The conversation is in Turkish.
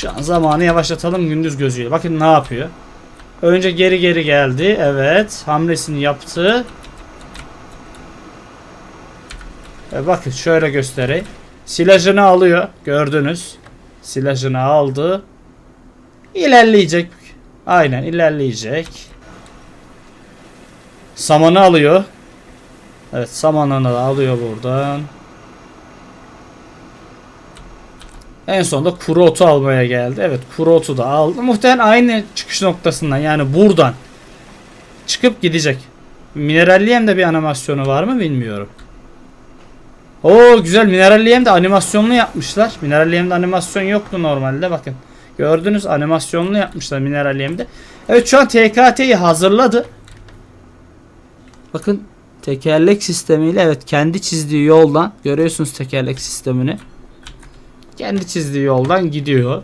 Şu an zamanı yavaşlatalım gündüz gözüyle. Bakın ne yapıyor. Önce geri geri geldi. Evet. Hamlesini yaptı. E bakın şöyle göstereyim. Silajını alıyor. Gördünüz. Silajını aldı. İlerleyecek. Aynen ilerleyecek. Samanı alıyor. Evet samanını da alıyor buradan. En sonunda kuru otu almaya geldi. Evet kuru da aldı. Muhtemelen aynı çıkış noktasından yani buradan çıkıp gidecek. Mineralliyem de bir animasyonu var mı bilmiyorum. Oo güzel mineralliyem de animasyonlu yapmışlar. Mineralliyemde animasyon yoktu normalde bakın. Gördünüz animasyonlu yapmışlar mineralliyemde. Evet şu an TKT'yi hazırladı. Bakın tekerlek sistemiyle evet kendi çizdiği yoldan görüyorsunuz tekerlek sistemini. Kendi çizdiği yoldan gidiyor.